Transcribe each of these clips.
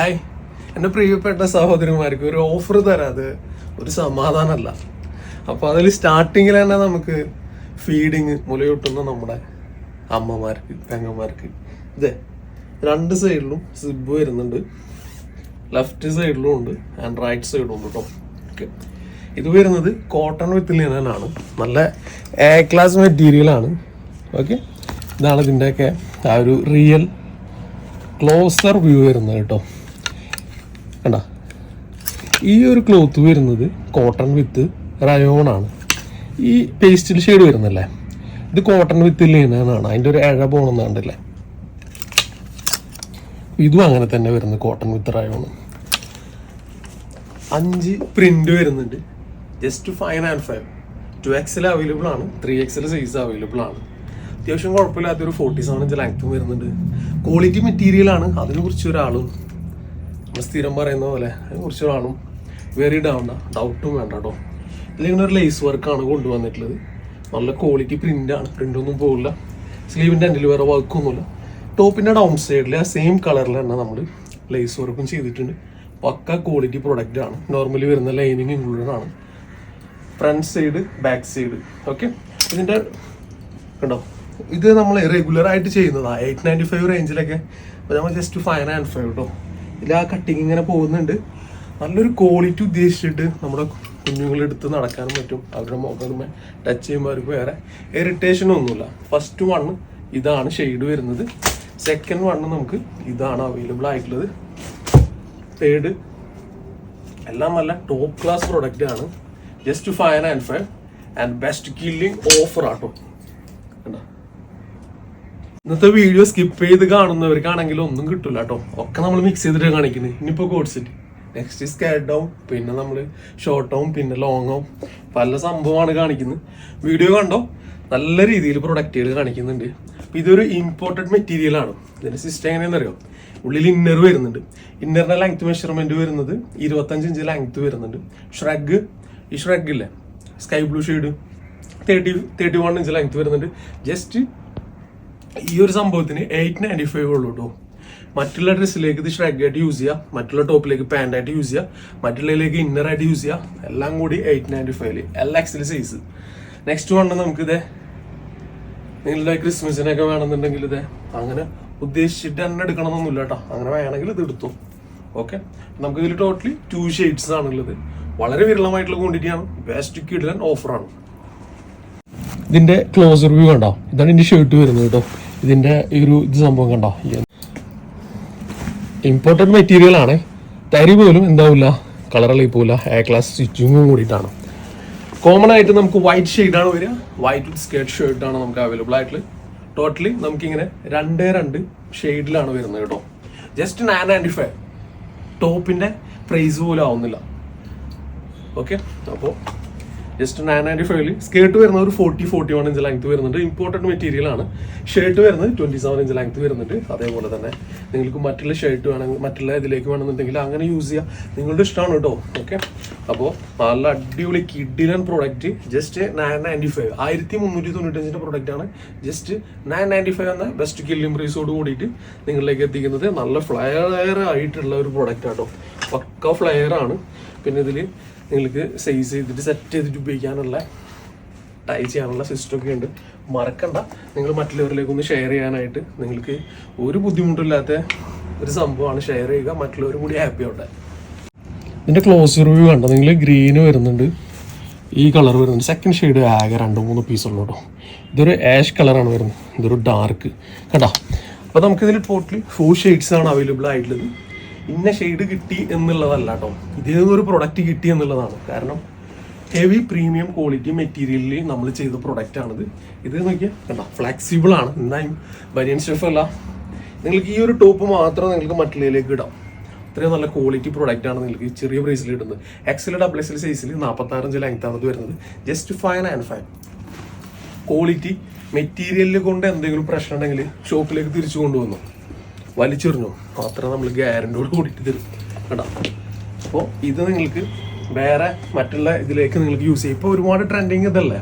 Hi. എന്റെ പ്രിയപ്പെട്ട സഹോദരിമാർക്ക് ഒരു ഓഫർ തരാത് ഒരു സമാധാനമല്ല. അപ്പോൾ അതിൽ സ്റ്റാർട്ടിങ്ങിൽ തന്നെ നമുക്ക് ഫീഡിങ് മുലയൂട്ടുന്ന നമ്മുടെ അമ്മമാർക്ക് പെങ്ങന്മാർക്ക്. ഇതേ രണ്ട് സൈഡിലും സിബ് വരുന്നുണ്ട്. ലെഫ്റ്റ് സൈഡിലും ഉണ്ട് ആൻഡ് റൈറ്റ് സൈഡിലും ഉണ്ട് കേട്ടോ ഓക്കെ ഇത് വരുന്നത് കോട്ടൺ വിത്ത് ലിനനാണ് നല്ല എ ക്ലാസ് മെറ്റീരിയലാണ് ഓക്കെ ഇതാണ് ഇതിന്റെയൊക്കെ ആ ഒരു റിയൽ ക്ലോസർ വ്യൂ വരുന്നത് കേട്ടോ കണ്ട? ഈ ഒരു ക്ലോത്ത് വരുന്നത് കോട്ടൺ വിത്ത് റയോൺ ആണ്. ഈ പേസ്റ്റിൽ ഷെയ്ഡ് വരുന്നല്ലേ? ഇത് കോട്ടൺ വിത്ത് ലീനാണ് അതിന്റെ ഒരു ഇഴ പോണെന്നുണ്ടല്ലേ ഇതും അങ്ങനെ തന്നെ വരുന്നത് കോട്ടൺ വിത്ത് റയോൺ അഞ്ച് പ്രിന്റ് വരുന്നുണ്ട്. Just five and five two XL available ആണ് ത്രീ എക്സൽ സൈസ് അവൈലബിൾ ആണ്. അത്യാവശ്യം കുഴപ്പമില്ലാത്തൊരു ഫോർട്ടി സെവൻ ഇഞ്ച് ലാങ്ത്തും വരുന്നുണ്ട്. ക്വാളിറ്റി മെറ്റീരിയൽ ആണ് അതിനെ കുറിച്ച് ഒരാളും സ്ഥിരം പറയുന്ന പോലെ അതിനെ കുറിച്ച് ഒരാളും വെറി ഡൗണ്ട ഡൗട്ടും വേണ്ട കേട്ടോ ഇതിലിങ്ങനെ ഒരു ലേസ് വർക്കാണ് കൊണ്ടുവന്നിട്ടുള്ളത്. നല്ല ക്വാളിറ്റി പ്രിന്റ് ഒന്നും പോകില്ല സ്ലീവിന്റെ എൻഡിൽ വേറെ വർക്കൊന്നുമില്ല ടോപ്പിന്റെ ഡൗൺ സൈഡിൽ ആ സെയിം കളറിൽ തന്നെ നമ്മൾ ലേസ് വർക്കും ചെയ്തിട്ടുണ്ട്. പക്ക ക്വാളിറ്റി പ്രൊഡക്റ്റ് ആണ്. നോർമലി വരുന്ന ലൈനിങ് ഇൻക്ലൂഡഡ് ആണ്. Front side back side okay ഇതിന്റെ കണ്ടോ? ഇത് നമ്മൾ റെഗുലർ ആയിട്ട് ചെയ്യുന്നതാണ് എയ്റ്റ് നയന്റി ഫൈവ് റേഞ്ചിലൊക്കെ അപ്പോൾ നമ്മൾ ജസ്റ്റ് ഫൈവ് ആൻഡ് ഫൈവ് കേട്ടോ ഇതിൽ ആ കട്ടിങ് ഇങ്ങനെ പോകുന്നുണ്ട്. നല്ലൊരു ക്വാളിറ്റി ഉദ്ദേശിച്ചിട്ട് നമ്മുടെ കുഞ്ഞുങ്ങളെടുത്ത് നടക്കാനും പറ്റും. അവരുടെ മുഖം ടച്ച് ചെയ്യുമ്പോൾ അവർക്ക് വേറെ ഇറിറ്റേഷൻ ഒന്നുമില്ല. ഫസ്റ്റ് വൺ ഇതാണ് ഷെയ്ഡ് വരുന്നത്. സെക്കൻഡ് വൺ നമുക്ക് ഇതാണ് അവൈലബിൾ ആയിട്ടുള്ളത്. തേർഡ് എല്ലാം നല്ല ടോപ്പ് ക്ലാസ് പ്രൊഡക്റ്റ് ആണ്. Just five and five and best killing offer ആട്ടോ? ഇന്നത്തെ വീഡിയോ സ്കിപ്പ് ചെയ്ത് കാണുന്നവർക്കാണെങ്കിൽ ഒന്നും കിട്ടില്ല കേട്ടോ ഒക്കെ നമ്മൾ മിക്സ് ചെയ്തിട്ട് കാണിക്കുന്നത് ഇനിയിപ്പോൾ കോഡ് സെറ്റ് നെക്സ്റ്റ് സ്കാഡ് ആവും പിന്നെ നമ്മൾ ഷോർട്ട് ആവും പിന്നെ ലോങ് ആവും പല സംഭവമാണ് കാണിക്കുന്നത് വീഡിയോ കണ്ടോ? നല്ല രീതിയിൽ പ്രൊഡക്റ്റുകൾ കാണിക്കുന്നുണ്ട്. അപ്പോൾ ഇതൊരു ഇമ്പോർട്ടഡ് മെറ്റീരിയൽ ആണ്. ഇതിന്റെ സിസ്റ്റം എങ്ങനെയാണെന്നറിയോ? ഉള്ളിൽ ഇന്നർ വരുന്നുണ്ട്. ഇന്നറിന്റെ ലെങ്ത് മെഷർമെന്റ് വരുന്നത് ഇരുപത്തഞ്ച് ഇഞ്ച് ലെങ്ത് വരുന്നുണ്ട്. ഷ്രഗ് ഈ ഷ്രഗ് ഇല്ലേ? Sky blue shade thirty thirty one inch length വരുന്നുണ്ട്. ജസ്റ്റ് ഈ ഒരു സംഭവത്തിന് എയ്റ്റ് നയന്റി ഫൈവ് ഉള്ളൂ കേട്ടോ മറ്റുള്ള ഡ്രസ്സിലേക്ക് ഇത് ഷ്രഗ് ആയിട്ട് യൂസ് ചെയ്യാം. മറ്റുള്ള ടോപ്പിലേക്ക് ആയിട്ട് യൂസ് ചെയ്യാം. മറ്റുള്ളതിലേക്ക് ഇന്നർ ആയിട്ട് യൂസ് ചെയ്യാം. എല്ലാം കൂടി എയ്റ്റ് നയന്റി ഫൈവിൽ എല്ലാ എക്സിൽ സൈസ് നെക്സ്റ്റ് വണ്ണം നമുക്ക് ഇതേ നിങ്ങളുടെ ക്രിസ്മസിനൊക്കെ വേണമെന്നുണ്ടെങ്കിൽ ഇതേ അങ്ങനെ ഉദ്ദേശിച്ചിട്ട് തന്നെ എടുക്കണമെന്നൊന്നുമില്ല കേട്ടോ അങ്ങനെ വേണമെങ്കിൽ ഇത് എടുത്തു. ഓക്കെ നമുക്ക് ഇതിൽ ടോട്ടലി ടു ഷെയ്ഡ്സ് ആണുള്ളത്. വളരെ വിരളമായിട്ടുള്ള ക്വാണ്ടിറ്റിയാണ് ബെസ്റ്റ് കിഡിലൻ ഓഫറാണ് ഇതിന്റെ ക്ലോസർ വ്യൂ കണ്ടോ? ഇതാണ് ഇതിന്റെ ഷർട്ട് വരുന്നത് കേട്ടോ. ഇതിന്റെ ഈ ഒരു ഇത് സംഭവം കണ്ടോ? ഇമ്പോർട്ടന്റ് മെറ്റീരിയൽ ആണ്. തരി പോലും എന്താവില്ല കളറിൽ പോല എ ക്ലാസ് സ്റ്റിച്ചിങ്ങും കൂടിയിട്ടാണ്. കോമൺ ആയിട്ട് നമുക്ക് വൈറ്റ് ഷെയ്ഡാണ് വരിക. വൈറ്റ് വിത്ത് സ്കേർട്ട് ഷർട്ടാണ് നമുക്ക് അവൈലബിൾ ആയിട്ടുള്ളത്. ടോട്ടലി നമുക്കിങ്ങനെ രണ്ടേ രണ്ട് ഷെയ്ഡിലാണ് വരുന്നത് കേട്ടോ. ജസ്റ്റ് നയൻ നയന്റി ഫൈവ് ടോപ്പിന്റെ പ്രൈസ് പോലും ആവുന്നില്ല. ഓക്കെ അപ്പോൾ ജസ്റ്റ് നയൻ നയന്റി ഫൈവിൽ സ്കേർട്ട് വരുന്നത് ഒരു forty forty one inch length വരുന്നുണ്ട്. ഇമ്പോർട്ടന്റ് മെറ്റീരിയൽ ആണ്. ഷർട്ട് വരുന്നത് ട്വന്റി സെവൻ ഇഞ്ച് ലെങ്ത് വരുന്നുണ്ട്. അതേപോലെ തന്നെ നിങ്ങൾക്ക് മറ്റുള്ള ഷർട്ട് വേണമെങ്കിൽ മറ്റുള്ള ഇതിലേക്ക് വേണമെന്നുണ്ടെങ്കിൽ അങ്ങനെ യൂസ് ചെയ്യാം. നിങ്ങളുടെ ഇഷ്ടമാണ് കേട്ടോ ഓക്കെ അപ്പോൾ നല്ല അടിപൊളി കിഡിലൻ product just nine ninety five ആയിരത്തി മുന്നൂറ്റി തൊണ്ണൂറ്റഞ്ചിന്റെ പ്രോഡക്റ്റ് ആണ് ജസ്റ്റ് നയൻ നയന്റി ഫൈവ് എന്ന ബെസ്റ്റ് കില്ലിംഗ് പ്രൈസോട് കൂടിയിട്ട് നിങ്ങളിലേക്ക് എത്തിക്കുന്നത് നല്ല ഫ്ലയർ ആയിട്ടുള്ള ഒരു പ്രോഡക്റ്റ് ആട്ടോ പക്ക ഫ്ലയർ ആണ്. പിന്നെ ഇതിൽ നിങ്ങൾക്ക് സൈസ് ചെയ്തിട്ട് സെറ്റ് ചെയ്തിട്ട് ഉപയോഗിക്കാനുള്ള ടൈ ചെയ്യാനുള്ള സിസ്റ്റം ഒക്കെ ഉണ്ട്. മറക്കണ്ട. നിങ്ങൾ മറ്റുള്ളവരിലേക്ക് ഒന്ന് ഷെയർ ചെയ്യാനായിട്ട് നിങ്ങൾക്ക് ഒരു ബുദ്ധിമുട്ടില്ലാത്ത ഒരു സംഭവമാണ് ഷെയർ ചെയ്യുക. മറ്റുള്ളവരും കൂടി ഹാപ്പി ആവട്ടെ. ഇതിന്റെ ക്ലോസ് റിവ്യൂ കണ്ടോ? നിങ്ങൾ ഗ്രീന് വരുന്നുണ്ട്. ഈ കളർ വരുന്നുണ്ട്. സെക്കൻഡ് ഷെയ്ഡ് ആകെ രണ്ട് മൂന്ന് പീസ് ഉള്ളൂ കേട്ടോ ഇതൊരു ആഷ് കളറാണ് വരുന്നത്. ഇതൊരു ഡാർക്ക് കേട്ടോ അപ്പോൾ നമുക്കിതിൽ ടോട്ടലി ഫോർ ഷെയ്ഡ്സ് ആണ് അവൈലബിൾ ആയിട്ടുള്ളത്. ഇന്ന ഷെയ്ഡ് കിട്ടി എന്നുള്ളതല്ല കേട്ടോ ഇതേതൊരു പ്രൊഡക്റ്റ് കിട്ടി എന്നുള്ളതാണ്. കാരണം ഹെവി പ്രീമിയം ക്വാളിറ്റി മെറ്റീരിയലിൽ നമ്മൾ ചെയ്ത പ്രൊഡക്റ്റ് ആണിത്. ഇത് നോക്കിയാൽ കണ്ടോ? ഫ്ലെക്സിബിൾ ആണ്. എന്തായാലും ബനിയൻ സ്റ്റഫ് അല്ല? നിങ്ങൾക്ക് ഈ ഒരു ടോപ്പ് മാത്രം നിങ്ങൾക്ക് മറ്റുള്ളതിലേക്ക് ഇടാം. അത്രയും നല്ല ക്വാളിറ്റി പ്രോഡക്റ്റ് ആണ് നിങ്ങൾക്ക് ചെറിയ പ്രൈസിൽ ഇടുന്നത്. എക്സൽ ഡബിൾ എക്സൽ സൈസിൽ നാൽപ്പത്താറഞ്ച് ലെങ്ത് ആണ് ഇത് വരുന്നത്. Just five and fine quality മെറ്റീരിയലിൽ കൊണ്ട് എന്തെങ്കിലും പ്രശ്നം ഉണ്ടെങ്കിൽ ഷോപ്പിലേക്ക് തിരിച്ചു കൊണ്ടുവന്നു. വലിച്ചെറിഞ്ഞു. മാത്രം നമ്മൾ ഗ്യാരന്റോട് കൂടിയിട്ട് തരും. കേട്ടോ അപ്പോൾ ഇത് നിങ്ങൾക്ക് വേറെ മറ്റുള്ള ഇതിലേക്ക് നിങ്ങൾക്ക് യൂസ് ചെയ്യും. ഇപ്പോൾ ഒരുപാട് ട്രെൻഡിങ് ഇതല്ലേ?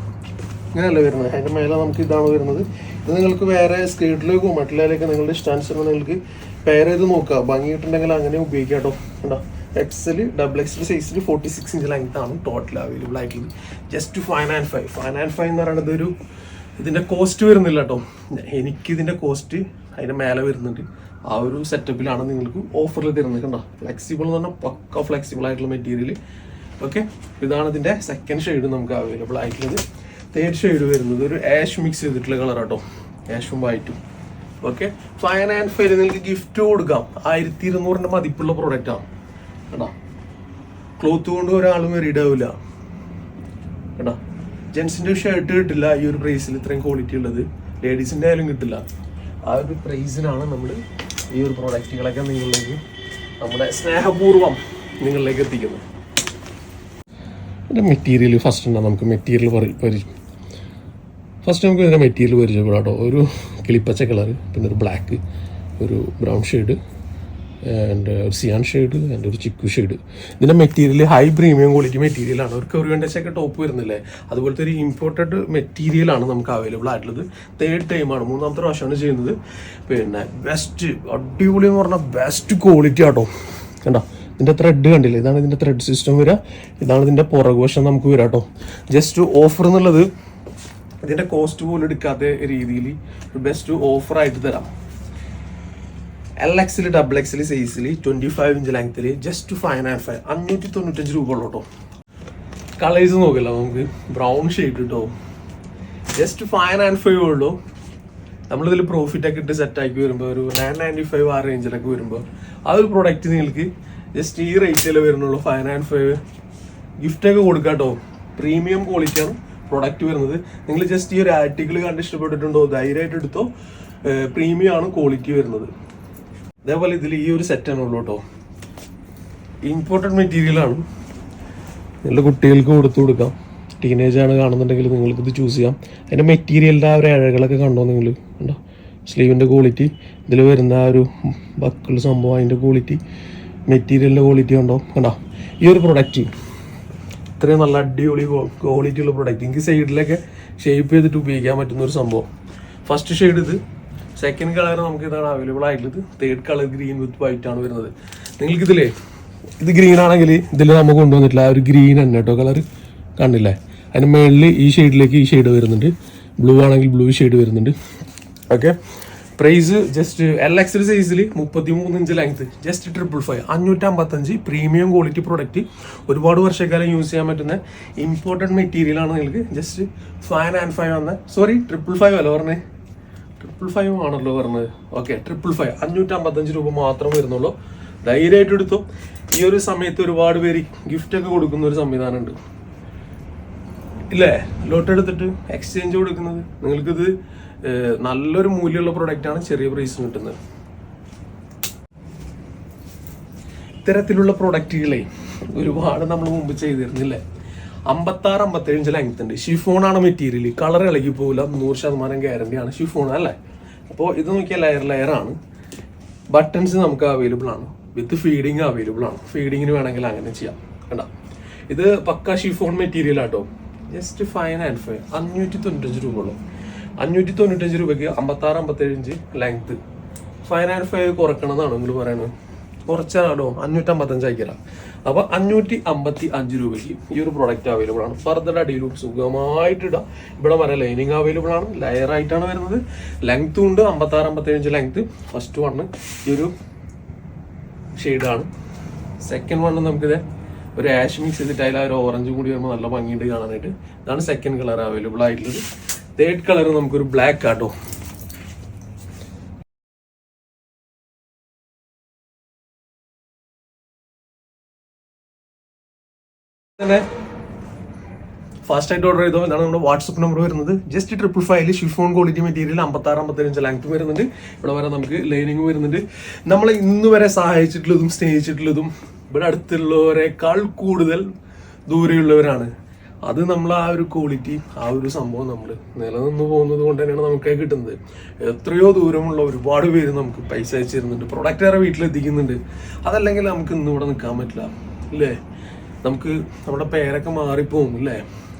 ഇങ്ങനെയല്ലേ വരുന്നത്? അതിന്റെ മേലെ നമുക്ക് ഇതാണ് വരുന്നത്. ഇത് നിങ്ങൾക്ക് വേറെ സ്ക്രീനിലേക്കോ മറ്റുള്ളതിലേക്ക് നിങ്ങളുടെ ഇഷ്ടാനുസരണം നിങ്ങൾക്ക് പേര് ചെയ്ത് നോക്കുക. ഭംഗിയിട്ടുണ്ടെങ്കിൽ അങ്ങനെ ഉപയോഗിക്കാം കേട്ടോ. കണ്ടോ? എക്സൽ ഡബിൾ എക്സൽ സൈസിൽ ഫോർട്ടി സിക്സ് ഇഞ്ച് ആണ് ടോട്ടൽ അവൈലബിൾ ആയിട്ടുള്ളത്. Just five and five five and five എന്ന് പറയുന്നത് ഒരു ഇതിന്റെ കോസ്റ്റ് വരുന്നില്ല കേട്ടോ. എനിക്കിതിന്റെ കോസ്റ്റ് അതിന്റെ മേലെ വരുന്നുണ്ട്. ആ ഒരു സെറ്റപ്പിലാണ് നിങ്ങൾക്ക് ഓഫറിൽ തരുന്നത് കണ്ടോ? ഫ്ലെക്സിബിൾ എന്ന് പറഞ്ഞാൽ പക്ക ഫ്ലെക്സിബിൾ ആയിട്ടുള്ള മെറ്റീരിയൽ ഓക്കെ ഇതാണ് ഇതിന്റെ സെക്കൻഡ് ഷെയ്ഡ് നമുക്ക് അവൈലബിൾ ആയിട്ടുള്ളത്. തേർഡ് ഷെയ്ഡ് വരുന്നത് ഒരു ആഷ് മിക്സ് ചെയ്തിട്ടുള്ള കളർ കേട്ടോ ആഷും വൈറ്റും ഓക്കെ ഫൈൻ ആൻഡ് ഫെയിൽ നിങ്ങൾക്ക് ഗിഫ്റ്റ് കൊടുക്കാം. ആയിരത്തി ഇരുന്നൂറിന്റെ മതിപ്പുള്ള പ്രോഡക്റ്റ് ആണ് കേട്ടോ ക്ലോത്ത് കൊണ്ട് ഒരാളും മെറീഡ് ആവില്ല കേട്ടോ ജെൻസിന്റെ ഷർട്ട് കിട്ടില്ല. ഈ ഒരു പ്രൈസിൽ ഇത്രയും ക്വാളിറ്റി ഉള്ളത്. ലേഡീസിന്റെ ആയാലും കിട്ടില്ല. ആ ഒരു പ്രൈസിനാണ് നമ്മൾ ഈ ഒരു പ്രോഡക്റ്റുകളൊക്കെ നിങ്ങളിലേക്ക് നമ്മുടെ സ്നേഹപൂർവം നിങ്ങളിലേക്ക് എത്തിക്കുന്നു. മെറ്റീരിയൽ ഫസ്റ്റ് ഉണ്ടാകും നമുക്ക് മെറ്റീരിയൽ പരി ഫസ്റ്റ് നമുക്ക് ഇതിന്റെ മെറ്റീരിയൽ പരിചയപ്പെടാം കേട്ടോ ഒരു കിളിപ്പച്ച കളർ പിന്നെ ഒരു ബ്ലാക്ക് ഒരു ബ്രൗൺ ഷെയ്ഡ് ആൻഡ് ഒരു സിയാൻ ഷെയ്ഡ് ആൻഡ് ഒരു ചിക്കു ഷെയ്ഡ്. ഇതിന്റെ മെറ്റീരിയൽ ഹൈ പ്രീമിയം ക്വാളിറ്റി മെറ്റീരിയലാണ് ഒരു കൊറിയൻഡസൊക്കെ ടോപ്പ് വരുന്നില്ലേ? അതുപോലത്തെ ഒരു ഇമ്പോർട്ടഡ് മെറ്റീരിയലാണ് നമുക്ക് അവൈലബിൾ ആയിട്ടുള്ളത്. തേർഡ് ടൈമാണ് മൂന്നാമത്തെ പ്രാവശ്യമാണ് ചെയ്യുന്നത്. പിന്നെ ബെസ്റ്റ് അടിപൊളി എന്ന് പറഞ്ഞാൽ ബെസ്റ്റ് ക്വാളിറ്റി ആട്ടോ. കണ്ടോ? ഇതിന്റെ ത്രെഡ് കണ്ടില്ലേ? ഇതാണ് ഇതിന്റെ ത്രെഡ് സിസ്റ്റം വരിക. ഇതാണ് ഇതിന്റെ പുറകുവശം നമുക്ക് വരാം കേട്ടോ. ജസ്റ്റ് ഓഫർ എന്നുള്ളത് ഇതിന്റെ കോസ്റ്റ് പോലും എടുക്കാത്ത രീതിയിൽ ബെസ്റ്റ് ഓഫർ ആയിട്ട് തരാം. എൽ എക്സിൽ ഡബിൾ എക്സിൽ സൈസിൽ ട്വന്റി ഫൈവ് ഇഞ്ച് ലെങ്ത്തിൽ ജസ്റ്റ് ഫൈവ് ആൻഡ് ഫൈവ് അഞ്ഞൂറ്റി തൊണ്ണൂറ്റഞ്ച് രൂപ ഉള്ളൂ കേട്ടോ കളേഴ്സ് നോക്കില്ല നമുക്ക്. ബ്രൗൺ ഷെയ്ഡ് കേട്ടോ ജസ്റ്റ് ഫൈവ് ആൻഡ് ഫൈവ് ഉള്ളൂ. നമ്മളിതിൽ പ്രോഫിറ്റ് ഒക്കെ ഇട്ട് സെറ്റ് ആക്കി വരുമ്പോൾ ഒരു നയൻ നയന്റി ഫൈവ് ആ റേഞ്ചിലൊക്കെ വരുമ്പോൾ ആ ഒരു പ്രൊഡക്റ്റ് നിങ്ങൾക്ക് ജസ്റ്റ് ഈ റേറ്റിൽ വരുന്നുള്ളൂ ഫൈവ് ആൻഡ് ഫൈവ് ഗിഫ്റ്റൊക്കെ കൊടുക്കാം കേട്ടോ പ്രീമിയം ക്വാളിറ്റിയാണ് പ്രൊഡക്റ്റ് വരുന്നത്. നിങ്ങൾ ജസ്റ്റ് ഈ ഒരു ആർട്ടിക്കിൾ കണ്ട് ഇഷ്ടപ്പെട്ടിട്ടുണ്ടോ? ധൈര്യമായിട്ട് എടുത്തോ. പ്രീമിയം ആണ് ക്വാളിറ്റി വരുന്നത്. അതേപോലെ ഇതിൽ ഈ ഒരു സെറ്റാണ് ഉള്ളൂ കേട്ടോ ഇമ്പോർട്ടന്റ് മെറ്റീരിയൽ ആണ്. നിങ്ങളുടെ കുട്ടികൾക്ക് കൊടുത്തു കൊടുക്കാം. ടീനേജ് ആണ് കാണുന്നുണ്ടെങ്കിൽ നിങ്ങൾക്ക് ഇത് ചൂസ് ചെയ്യാം. അതിന്റെ മെറ്റീരിയലിന്റെ ആ ഒരു ഇഴകളൊക്കെ കണ്ടോ നിങ്ങൾ കണ്ടോ? സ്ലീവിന്റെ ക്വാളിറ്റി ഇതിൽ വരുന്ന ആ ഒരു ബക്കിൾ സംഭവം അതിന്റെ ക്വാളിറ്റി മെറ്റീരിയലിന്റെ ക്വാളിറ്റി കണ്ടോ? കണ്ടോ? ഈ ഒരു പ്രൊഡക്റ്റ് ഇത്രയും നല്ല അടിപൊളി ക്വാളിറ്റി ഉള്ള പ്രൊഡക്റ്റ് എനിക്ക് സൈഡിലൊക്കെ ഷേപ്പ് ചെയ്തിട്ട് ഉപയോഗിക്കാൻ പറ്റുന്ന ഒരു സംഭവം. ഫസ്റ്റ് ഷെയ്ഡ് ഇത്. സെക്കൻഡ് കളർ നമുക്ക് ഇതാണ് അവൈലബിൾ ആയിട്ടുള്ളത്. Third colour green with white ആണ് വരുന്നത്. നിങ്ങൾക്ക് ഇതിലേ ഇത് ഗ്രീൻ ആണെങ്കിൽ ഇതിൽ നമുക്ക് കൊണ്ടുവന്നിട്ടില്ല ആ ഒരു ഗ്രീൻ തന്നെ കേട്ടോ കളർ കണ്ടില്ലേ? അതിന് മുകളിൽ ഈ ഷെയ്ഡിലേക്ക് ഈ ഷെയ്ഡ് വരുന്നുണ്ട്. ബ്ലൂ ആണെങ്കിൽ ബ്ലൂ ഷെയ്ഡ് വരുന്നുണ്ട്. Okay price just L XL സൈസിൽ മുപ്പത്തി മൂന്ന് inch length just triple five അഞ്ഞൂറ്റമ്പത്തഞ്ച് premium quality product ഒരുപാട് വർഷക്കാലം യൂസ് ചെയ്യാൻ പറ്റുന്ന ഇമ്പോർട്ടന്റ് മെറ്റീരിയൽ ആണ് നിങ്ങൾക്ക് ജസ്റ്റ് ഫൈവ് ആൻഡ് ഫൈവ് വന്ന സോറി ട്രിപ്പിൾ ഫൈവ് അല്ല പറഞ്ഞേ. ട്രിപ്പിൾ ഫൈവ് ആണല്ലോ പറഞ്ഞത്. ഓക്കെ ട്രിപ്പിൾ ഫൈവ് അഞ്ഞൂറ്റമ്പത്തഞ്ച് രൂപ മാത്രം വരുന്നുള്ളൂ. ധൈര്യമായിട്ട് എടുത്തു. ഈ ഒരു സമയത്ത് ഒരുപാട് പേര് ഗിഫ്റ്റ് ഒക്കെ കൊടുക്കുന്ന ഒരു സംവിധാനമുണ്ട്. ഇല്ലേ? ലോട്ട് എടുത്തിട്ട് എക്സ്ചേഞ്ച് കൊടുക്കുന്നത്. നിങ്ങൾക്കിത് നല്ലൊരു മൂല്യമുള്ള പ്രൊഡക്റ്റ് ആണ് ചെറിയ പ്രൈസിന് കിട്ടുന്നത്. ഇത്തരത്തിലുള്ള പ്രൊഡക്റ്റുകളെ ഒരുപാട് നമ്മൾ മുമ്പ് ചെയ്തിരുന്നില്ലേ? അമ്പത്താറ് അമ്പത്തേഴ് ലെങ്ത് ഉണ്ട്. ഷിഫോൺ ആണ് മെറ്റീരിയൽ കളർ ഇളകി പോകില്ല നൂറ് ശതമാനം ഗ്യാരണ്ടി ആണ് ഷിഫോൺ അല്ലേ? അപ്പോൾ ഇത് നോക്കിയാൽ ലെയർ ലെയർ ആണ്. ബട്ടൺസ് നമുക്ക് അവൈലബിൾ ആണ്. വിത്ത് ഫീഡിങ് അവൈലബിൾ ആണ്. ഫീഡിങ്ങിന് വേണമെങ്കിൽ അങ്ങനെ ചെയ്യാം. കണ്ട? ഇത് പക്ക ഷിഫോൺ മെറ്റീരിയൽ ആട്ടോ. ജസ്റ്റ് ഫൈവ് ആൻഡ് ഫൈവ് അഞ്ഞൂറ്റി തൊണ്ണൂറ്റഞ്ച് രൂപ ഉള്ളൂ അഞ്ഞൂറ്റി തൊണ്ണൂറ്റഞ്ച് രൂപയ്ക്ക് അമ്പത്താറ് അമ്പത്തേഴ് inch length five and five കുറക്കണം എന്നാണ് നിങ്ങൾ പറയുന്നത് കുറച്ചാണോ? അഞ്ഞൂറ്റമ്പത്തഞ്ച് അയക്കല അപ്പൊ അഞ്ഞൂറ്റി അമ്പത്തി അഞ്ച് രൂപയ്ക്ക് ഈ ഒരു പ്രോഡക്റ്റ് അവൈലബിൾ ആണ്. ഫർദർ അടിയിലും സുഖമായിട്ട് ഇടാം. ഇവിടെ വരെ ലൈനിങ് അവൈലബിൾ ആണ്. ലെയർ ആയിട്ടാണ് വരുന്നത്. ലെങ്ത്തും ഉണ്ട്. അമ്പത്താറ് അമ്പത്തേഴ് ലെങ്ത് ഫസ്റ്റ് വണ്ണ് ഈ ഒരു ഷെയ്ഡാണ് സെക്കൻഡ് വണ്ണ് നമുക്കിത് ഒരു ആഷ് മിക്സ് ചെയ്തിട്ട് അതിൽ ഒരു ഓറഞ്ചും കൂടി വരുമ്പോൾ നല്ല ഭംഗിയുണ്ട് കാണാനായിട്ട്. ഇതാണ് സെക്കൻഡ് കളർ അവൈലബിൾ ആയിട്ടുള്ളത്. തേർഡ് കളർ നമുക്കൊരു ബ്ലാക്ക് ആട്ടോ. തന്നെ ഫാസ്റ്റ് ആയിട്ട് ഓർഡർ ചെയ്തോ? ഇതാണ് നമ്മുടെ വാട്സപ്പ് നമ്പർ വരുന്നത്. ജസ്റ്റ് ട്രിപ്പിൾ ഫൈവിൽ ഷിഫോൺ ക്വാളിറ്റി മെറ്റീരിയൽ അമ്പത്താറ് അമ്പത്തഞ്ച് ലെങ്ത് വരുന്നുണ്ട്. ഇവിടെ വരെ നമുക്ക് ലൈനിങ് വരുന്നുണ്ട്. നമ്മളെ ഇന്ന് വരെ സഹായിച്ചിട്ടുള്ളതും സ്നേഹിച്ചിട്ടുള്ളതും ഇവിടെ അടുത്തുള്ളവരെക്കാൾ കൂടുതൽ ദൂരെയുള്ളവരാണ്. അത് നമ്മൾ ആ ഒരു ക്വാളിറ്റി ആ ഒരു സംഭവം നമ്മൾ നിലനിന്ന് പോകുന്നത് കൊണ്ട് തന്നെയാണ് നമുക്ക് കിട്ടുന്നത്. എത്രയോ ദൂരമുള്ള ഒരുപാട് പേര് നമുക്ക് പൈസ അയച്ചു തരുന്നുണ്ട്. പ്രൊഡക്റ്റ് വേറെ വീട്ടിലെത്തിക്കുന്നുണ്ട്. അതല്ലെങ്കിൽ നമുക്ക് ഇന്ന് ഇവിടെ നിൽക്കാൻ പറ്റില്ല. ഇല്ലേ? നമുക്ക് നമ്മുടെ പേരൊക്കെ മാറിപ്പോകും അല്ലേ?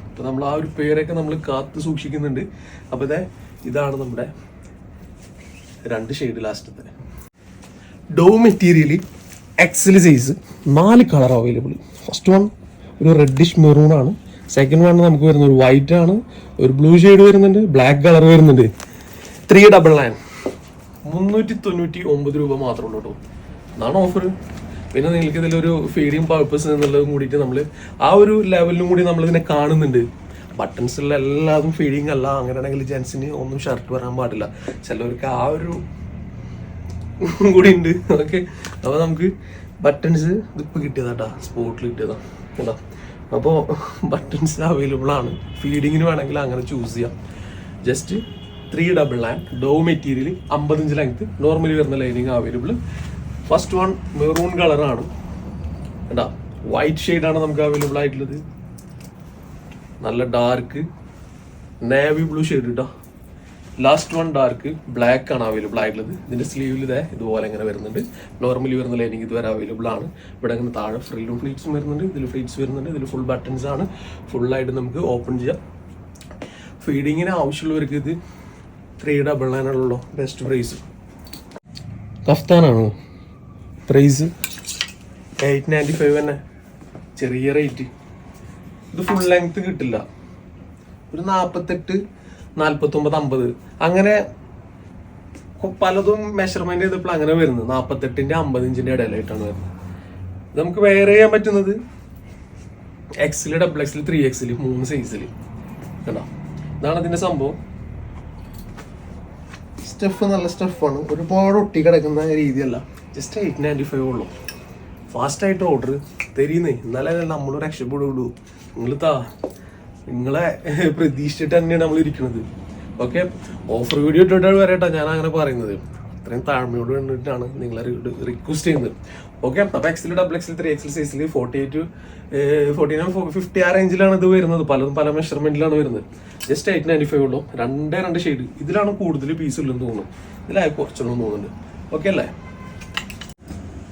അപ്പൊ നമ്മൾ ആ ഒരു പേരൊക്കെ നമ്മൾ കാത്ത് സൂക്ഷിക്കുന്നുണ്ട്. അപ്പോൾ ഇതേ ഇതാണ് നമ്മുടെ രണ്ട് ഷെയ്ഡ് ലാസ്റ്റത്തെ. ഡോ മെറ്റീരിയൽ എക്സൽ സൈസ് നാല് കളർ അവൈലബിൾ ഫസ്റ്റ് വൺ ഒരു റെഡിഷ് മെറൂൺ ആണ്. സെക്കൻഡ് വൺ നമുക്ക് വരുന്ന ഒരു വൈറ്റ് ആണ്. ഒരു ബ്ലൂ ഷെയ്ഡ് വരുന്നുണ്ട് ബ്ലാക്ക് കളർ വരുന്നുണ്ട്. ത്രീ ഡബിൾ നയൻ മുന്നൂറ്റി തൊണ്ണൂറ്റി ഒമ്പത് രൂപ മാത്രമേ ഉള്ളൂ കേട്ടോ. എന്നാണ് ഓഫർ പിന്നെ നിങ്ങൾക്ക് ഇതിലൊരു ഫീഡിങ് പർപ്പസ് എന്നുള്ളതും കൂടിയിട്ട് നമ്മൾ ആ ഒരു ലെവലിലും കൂടി നമ്മൾ ഇതിനെ കാണുന്നുണ്ട്. ബട്ടൺസിലുള്ള എല്ലാതും ഫീഡിങ് അല്ല. അങ്ങനെയാണെങ്കിൽ ജെൻസിന് ഒന്നും ഷർട്ട് വരാൻ പാടില്ല. ചിലവർക്ക് ആ ഒരു കൂടി ഉണ്ട്. ഓക്കെ അപ്പോൾ നമുക്ക് ബട്ടൺസ് ഇതിപ്പോൾ കിട്ടിയതാട്ടാ സ്പോട്ടിൽ കിട്ടിയതാ. കേട്ടോ അപ്പോൾ ബട്ടൺസ് അവൈലബിൾ ആണ്. ഫീഡിങ്ങിന് വേണമെങ്കിൽ അങ്ങനെ ചൂസ് ചെയ്യാം. ജസ്റ്റ് ത്രീ ഡബിൾ നയൻ ഡോ മെറ്റീരിയൽ അമ്പത്തഞ്ച് ലെങ്ത് നോർമലി വരുന്ന lining available first one maroon കളറാണ് കേട്ടാ വൈറ്റ് ഷെയ്ഡാണ് നമുക്ക് അവൈലബിൾ ആയിട്ടുള്ളത്. നല്ല ഡാർക്ക് നേവി ബ്ലൂ ഷെയ്ഡ് കേട്ടോ ലാസ്റ്റ് വൺ ഡാർക്ക് ബ്ലാക്ക് ആണ് അവൈലബിൾ ആയിട്ടുള്ളത്. ഇതിന്റെ സ്ലീവിൽ ഇതേ ഇതുപോലെ ഇങ്ങനെ വരുന്നുണ്ട്. നോർമലി വരുന്ന ലൈനിങ് ഇതുവരെ അവൈലബിൾ ആണ്. ഇവിടെ അങ്ങനെ താഴെ ഫ്രില്ലും ഫ്ലീറ്റ്സും വരുന്നുണ്ട്. ഇതിൽ ഫ്ലീറ്റ്സ് വരുന്നുണ്ട്. ഇതിൽ ഫുൾ ബട്ടൺസ് ആണ്. ഫുള്ളായിട്ട് നമുക്ക് ഓപ്പൺ ചെയ്യാം. ഫീഡിങ്ങിന് ആവശ്യമുള്ളവർക്ക് ഇത് ത്രീ ഡബിൾ നയൻ ആണല്ലോ. ബെസ്റ്റ് പ്രൈസ് കഫ്താനാണോ? പ്രൈസ് എയ്റ്റ് നയന്റി ഫൈവ് തന്നെ. ചെറിയ റേറ്റ് ഇത് ഫുൾ ലെങ്ത് കിട്ടില്ല. ഒരു നാൽപ്പത്തെട്ട് നാൽപ്പത്തൊമ്പത് അമ്പത്. അങ്ങനെ പലതും മെഷർമെന്റ് ചെയ്തപ്പോൾ അങ്ങനെ വരുന്നത്. നാൽപ്പത്തെട്ടിന്റെ അമ്പത് ഇഞ്ചിന്റെ ഇടയിലായിട്ടാണ് വരുന്നത്. ഇത് നമുക്ക് വെയർ ചെയ്യാൻ പറ്റുന്നത്? എക്സിൽ ഡബിൾ എക്സിൽ ത്രീ എക്സിൽ മൂന്ന് സൈസിൽ കണ്ടോ? ഇതാണ് അതിന്റെ സംഭവം. സ്റ്റഫ് നല്ല സ്റ്റഫാണ് ഒരുപാട് ഒട്ടി കിടക്കുന്ന രീതിയല്ല. ജസ്റ്റ് എയ്റ്റ് നയന്റി ഫൈവ് ഉള്ളൂ ഫാസ്റ്റായിട്ട് ഓർഡർ തരീന്നേ. എന്നാലേ നമ്മൾ രക്ഷപ്പെടുള്ളൂ. നിങ്ങൾ താ നിങ്ങളെ പ്രതീക്ഷിച്ചിട്ട് തന്നെയാണ് നമ്മൾ ഇരിക്കുന്നത് ഓക്കെ ഓഫർ വീഡിയോ ഇട്ടിട്ട് വരട്ടെ ഞാൻ അങ്ങനെ പറയുന്നത്. അത്രയും താഴ്മയോട് വേണ്ടിയിട്ടാണ് നിങ്ങളെ റിക്വസ്റ്റ് ചെയ്യുന്നത്. ഓക്കെ അപ്പോൾ എക്സിൽ ഡബിൾ എക്സിൽ ത്രീ എക്സിൽ സൈസിൽ forty eight forty nine fifty ആ റേഞ്ചിലാണ് ഇത് വരുന്നത്. പലതും പല മെഷർമെന്റിലാണ് വരുന്നത്. ജസ്റ്റ് എയ്റ്റ് നയന്റി ഫൈവ് ഉള്ളൂ. രണ്ടേ രണ്ട് ഷെയ്ഡ് ഇതിലാണ് കൂടുതൽ പീസ് ഉള്ളതെന്ന് തോന്നുന്നു. ഇതിലായി കുറച്ചുള്ളൂ തോന്നുന്നുണ്ട്. ഓക്കെ അല്ലേ?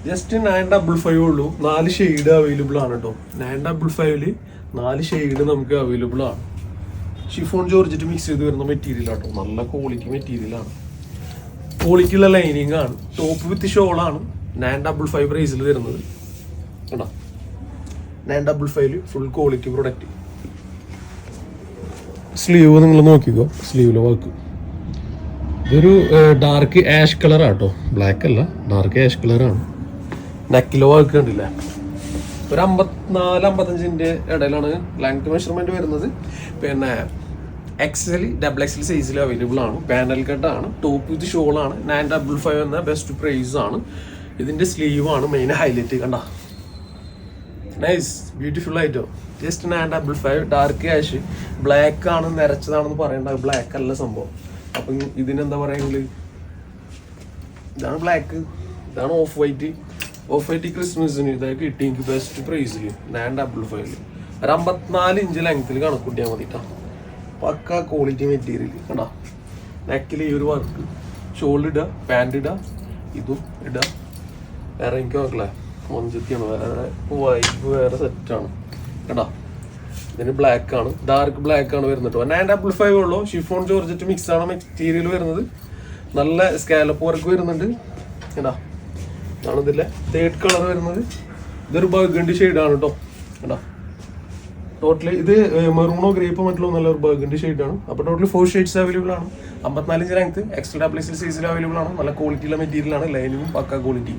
ജസ്റ്റ് നയൻ ഡബിൾ ഫൈവ് ഉള്ളൂ. നാല് ഷെയ്ഡ് അവൈലബിൾ ആണ് കേട്ടോ നയൻ ഡബിൾ ഫൈവിൽ നാല് ഷെയ്ഡ് നമുക്ക് അവൈലബിൾ ആണ്. ഷിഫോൺ ജോർജിറ്റ് മിക്സ് ചെയ്ത് വരുന്ന മെറ്റീരിയൽ ആട്ടോ നല്ല ക്വാളിറ്റി മെറ്റീരിയൽ ആണ്. ക്വാളിറ്റി ഉള്ള ലൈനിങ് ആണ്. ടോപ്പ് വിത്ത് ഷോളാണ് നയൻ ഡബിൾ ഫൈവ് പ്രൈസിൽ വരുന്നത്. കേട്ടോ നയൻ ഡബിൾ ഫൈവിൽ ഫുൾ ക്വാളിറ്റി പ്രൊഡക്റ്റ് സ്ലീവ് നിങ്ങൾ നോക്കിക്കോ. സ്ലീവിലെ വർക്ക് ഇതൊരു ഡാർക്ക് ആഷ് കളർ ആട്ടോ ബ്ലാക്ക് അല്ല ഡാർക്ക് ആഷ് കളറാണ് നെക്കിലോ വർക്ക് ഒരു അമ്പത്തിനാല് അമ്പത്തഞ്ചിന്റെ ഇടയിലാണ് ലെങ്ത് മെഷർമെന്റ് വരുന്നത്. പിന്നെ എക്സൽ ഡബിൾ എക്സൽ സൈസിൽ അവൈലബിൾ ആണ്. പാനൽ കട്ട് ആണ്. ടോപ്പ് വിത്ത് ഷോൾ ആണ്. നയൻ ഡബിൾ ഫൈവ് എന്ന ബെസ്റ്റ് പ്രൈസ് ആണ്. സ്ലീവ് ആണ് മെയിൻ ഹൈലൈറ്റ് കണ്ട? നൈസ് ബ്യൂട്ടിഫുൾ ആയിട്ടോ. Just nine double five dark ash black ആണ് നിറച്ചതാണെന്ന് പറയണ്ട. ബ്ലാക്ക് അല്ല സംഭവം. അപ്പം ഇതിനെന്താ പറയുന്നത് ഇതാണ് ബ്ലാക്ക് ഇതാണ് ഓഫ് വൈറ്റ് ഓഫ് വൈറ്റ് ക്രിസ്മസിന് ഇതായി കിട്ടി എനിക്ക് ബെസ്റ്റ് പ്രൈസിൽ നയൻ ഡബിൾ ഒരു അമ്പത്തിനാല് ഇഞ്ച് ലെങ്ത്തിൽ കണക്കൂട്ടിയാൽ മതി കേട്ടോ പക്ക ക്വാളിറ്റി മെറ്റീരിയൽ കണ്ടാ? നെക്കിൽ ഈ ഒരു വർക്ക് ഷോൾഡ് ഇടുക പാന്റ് ഇടുക ഇതും ഇടുക വേറെ എനിക്ക് നോക്കലേ മൊഞ്ചത്തിയാണ്. വേറെ വൈബ് വേറെ സെറ്റാണ് കേട്ടോ ഇതിന് ബ്ലാക്ക് ആണ്. ഡാർക്ക് ബ്ലാക്ക് ആണ് വരുന്നത് നയൻ ഡബിൾ ഫൈവ് ഉള്ളൂ. ഷിഫോൺ ജോർജറ്റ് മിക്സ് ആണ് മെറ്റീരിയൽ വരുന്നത്. നല്ല സ്കാലപ്പ് വർക്ക് വരുന്നുണ്ട്. കേട്ടാ ഇതാണ് ഇതിലെ തേർഡ് കളർ വരുന്നത്. ഇതൊരു ബർഗണ്ടി ആണ് കേട്ടോ കേട്ടോ ടോട്ടലി ഇത് മെറൂണോ ഗ്രേപ്പോ മറ്റുള്ള നല്ല ഒരു ബർഗണ്ടി ആണ്. അപ്പോൾ ടോട്ടലി ഫോർ ഷെയ്ഡ്സ് അവൈലബിൾ ആണ്. അമ്പത്തിനാലിഞ്ച് ലെങ്ത് എക്സ്ട്രാ ഡബിൾ എക്സൽ സൈസിൽ അവൈലബിൾ ആണ്. നല്ല ക്വാളിറ്റിയുള്ള മെറ്റീരിയൽ ആണ് ലൈനിങ്ങും പക്ക ക്വാളിറ്റി